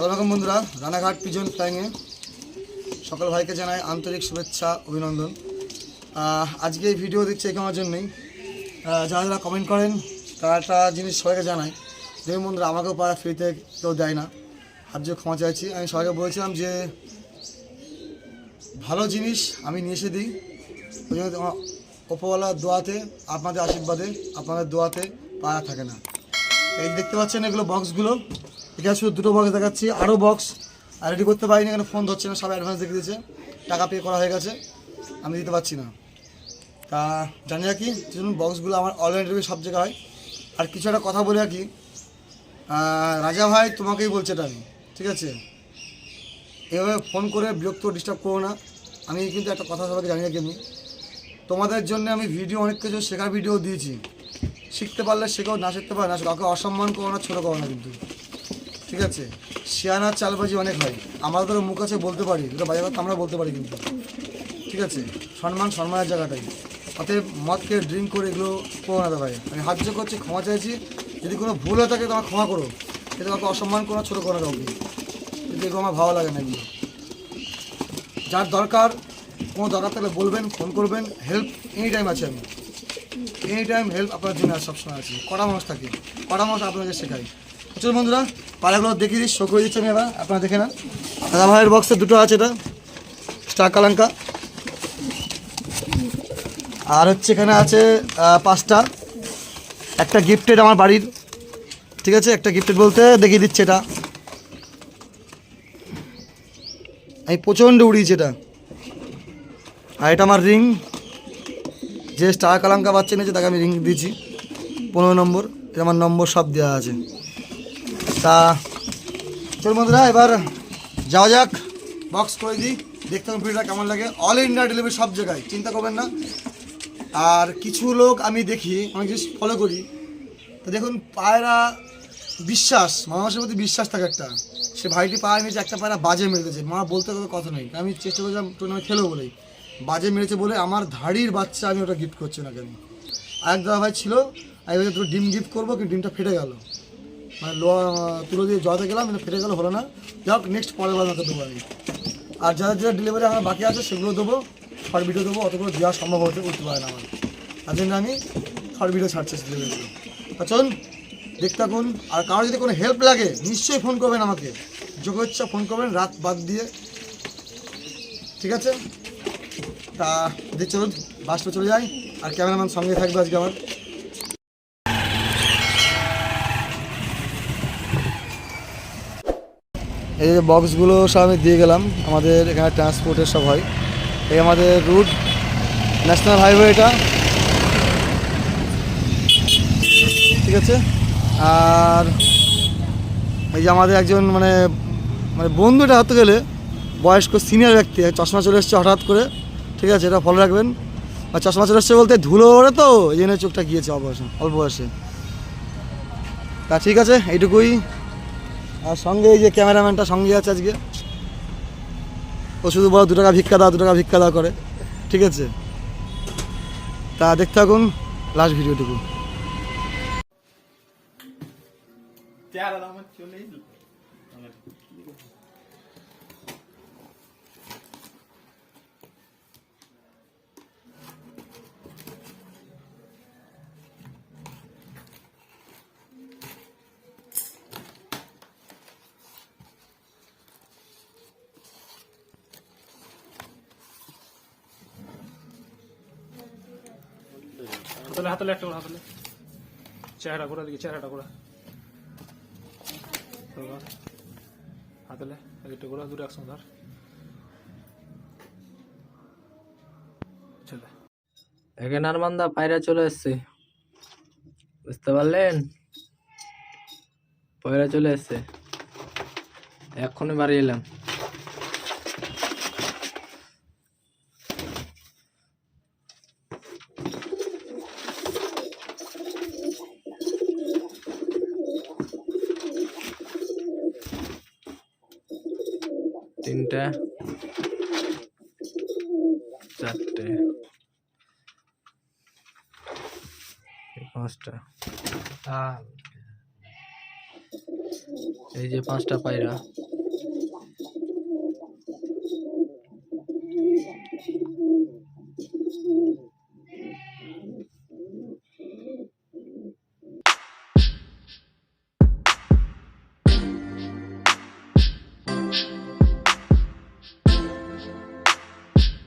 Ranaghat pigeon ফ্ল্যাঙে সকল ভাইকে জানাই আন্তরিক শুভেচ্ছা, অভিনন্দন। আজকে এই ভিডিও দিচ্ছে আমার জন্যই। যারা যারা কমেন্ট করেন, তারা জিনিস সবাইকে জানাই। দেখুন বন্ধুরা, আমাকেও পাড়া ফ্রিতে কেউ দেয় না। হাত জোর ক্ষমা চাইছি। আমি সবাইকে বলেছিলাম যে, ভালো জিনিস আমি নিয়ে এসে দিই। ওই জন্য ওপরওয়ালার দোয়াতে, আপনাদের আশীর্বাদে, আপনাদের দোয়াতে পাড়া থাকে না। এই দেখতে পাচ্ছেন এগুলো বক্সগুলো এখানে শুধু দুটো বক্স দেখাচ্ছি। আরও বক্স আর রেডি করতে পারিনি এখানে ফোন ধরছে না, সব অ্যাডভান্স দেখে দিয়েছে। টাকা পে করা হয়ে গেছে। আমি দিতে পারছি না। তা জানি কি যেমন বক্সগুলো আমার অনলাইন অলরেডি সব জায়গায় হয়। আর কিছু একটা কথা বলে রাখি রাজা ভাই তোমাকেই বলছে এটা আমি, ঠিক আছে? এভাবে ফোন করে বিরক্ত ডিস্টার্ব করো না। আমি কিন্তু একটা কথা সবাইকে জানি রাখি আমি। তোমাদের জন্য আমি ভিডিও অনেক কিছু শেখার ভিডিও দিয়েছি। শিখতে পারলে শেখাও, না শিখতে পারে না, কাউকে অসম্মান করো না, ছোটো করো না কিন্তু। ঠিক আছে? শিয়ানার চালবাজি অনেক হয়। আমাদের মুখ আছে বলতে পারি, দুটো বাজার কথা আমরা বলতে পারি কিন্তু। ঠিক আছে? সম্মান সম্মানের জায়গাটাই। অতএব মদকে ড্রিঙ্ক করে এগুলো করো না ভাই। আমি হাত জোর করছি, ক্ষমা চাইছি। যদি কোনো ভুল হয়ে থাকে তোমার ক্ষমা করো। কিন্তু কাউকে অসম্মান করো, ছোটো করো কাউকে। কিন্তু এগুলো আমার ভালো লাগে না এগুলো। যার দরকার, কোনো দরকার থাকলে বলবেন, ফোন করবেন, হেল্প এনি টাইম আছে আমি এনি টাইম হেল্প আপনার জন্য সবসময় আছে। কটা মানুষ থাকে। কটা মানুষ আপনাদের শেখাই চলুন বন্ধুরা পাড়াগুলো দেখিয়ে দিই শো করে দিচ্ছি আমি এবার, আপনারা দেখে নেন। দাদা ভাইয়ের বক্সে দুটো আছে এটা স্টার কালাঙ্কা। আর হচ্ছে এখানে আছে পাঁচটা। একটা গিফটেড আমার বাড়ির, ঠিক আছে? একটা গিফটেড বলতে দেখিয়ে দিচ্ছে এটা। আমি প্রচণ্ড উড়িয়েছি এটা। আর এটা আমার রিং যে স্টার কালাঙ্কা বাচ্চা নিয়েছে তাকে আমি রিং দিয়েছি। পনেরো নম্বর, এটা আমার নম্বর সব দেওয়া আছে। তা, চল বন্ধুরা, এবার যাওয়া যাক। বক্স করে দিই। দেখতে ভিডিওটা কেমন লাগে। অল ইন্ডিয়া ডেলিভারি সব জায়গায়, চিন্তা করবেন না। আর কিছু লোক আমি দেখি আমি জিনিস ফলো করি। তো দেখুন, পায়রা বিশ্বাস মানুষের প্রতি বিশ্বাস থাকে একটা। সে ভাইটি পায়রা নিয়েছে একটা পায়রা বাজে মেরেছে। মা বলতে কোনো কথা নেই। আমি চেষ্টা করছিলাম টুর্নামেন্ট খেলো বলেই বাজে মেরেছে বলে আমার ধাড়ির বাচ্চা আমি ওটা গিফট করছি না কেন। আরেক দাদা ভাই ছিল, আমি বলছি তোর ডিম গিফট করব, কিন্তু ডিমটা ফেটে গেল। মানে লোয়া, তুলো দিয়ে জয়াতে গেলাম, কিন্তু ফেটে গেল, হলো না। যাক নেক্সট পরের বার মতো দেবো আমি আর যারা যারা ডেলিভারি আমার বাকি আছে, সেগুলো দেবো শর্ট ভিডিও দেবো অতগুলো দেওয়া সম্ভব হতে, উঠতে পারে না আমার। তার জন্য আমি শর্ট ভিডিও ছাড়ছি ডেলিভারিগুলো তা। চলুন, দেখতে থাকুন। আর কারও যদি কোনো হেল্প লাগে, নিশ্চয়ই ফোন করবেন আমাকে। যোগ ইচ্ছা ফোন করবেন, রাত বাদ দিয়ে। ঠিক আছে? তা দেখতে চলুন বাসটা চলে যাই। আর ক্যামেরাম্যান সঙ্গে থাকবে আজকে আমার। এই যে বক্সগুলো সব আমি দিয়ে গেলাম। আমাদের এখানে ট্রান্সপোর্টের সব হয়। এই আমাদের রুট ন্যাশনাল হাইওয়ে এটা। ঠিক আছে? আর এই যে আমাদের একজন মানে মানে বন্ধুটা হতে গেলে, বয়স্ক সিনিয়র ব্যক্তি চশমা চলে এসছে হঠাৎ করে। ঠিক আছে? এটা ফলো রাখবেন। আর চশমা চলে এসছে বলতে ধুলো ওরে তো, এই জন্য চোখটা গিয়েছে বয়সে, অল্প বয়সে। তা ঠিক আছে, এইটুকুই। আর সঙ্গে এই যে ক্যামেরাম্যানটা সঙ্গে আছে আজকে। ও শুধু বড় দু টাকা ভিক্ষা দাও, দু টাকা ভিক্ষা দাও করে। ঠিক আছে? তা দেখতে থাকুন লাস্ট ভিডিওটুকু হাতলে হাতলে, একটা করে হাতলে। চেহারা ঘোরা দিকে চেহারাটা ঘোরা। হাতলে, একটা ঘোরা, দূরে একসঙ্গে ধর। চলে। এখানে আরমান্দা পায়রা চলে এসছে বুঝতে পারলেন? পায়রা চলে এসছে এক্ষুনি বাড়ি এলাম। তিনটা। চারটে। পাঁচটা। এই যে পাঁচটা পায়রা।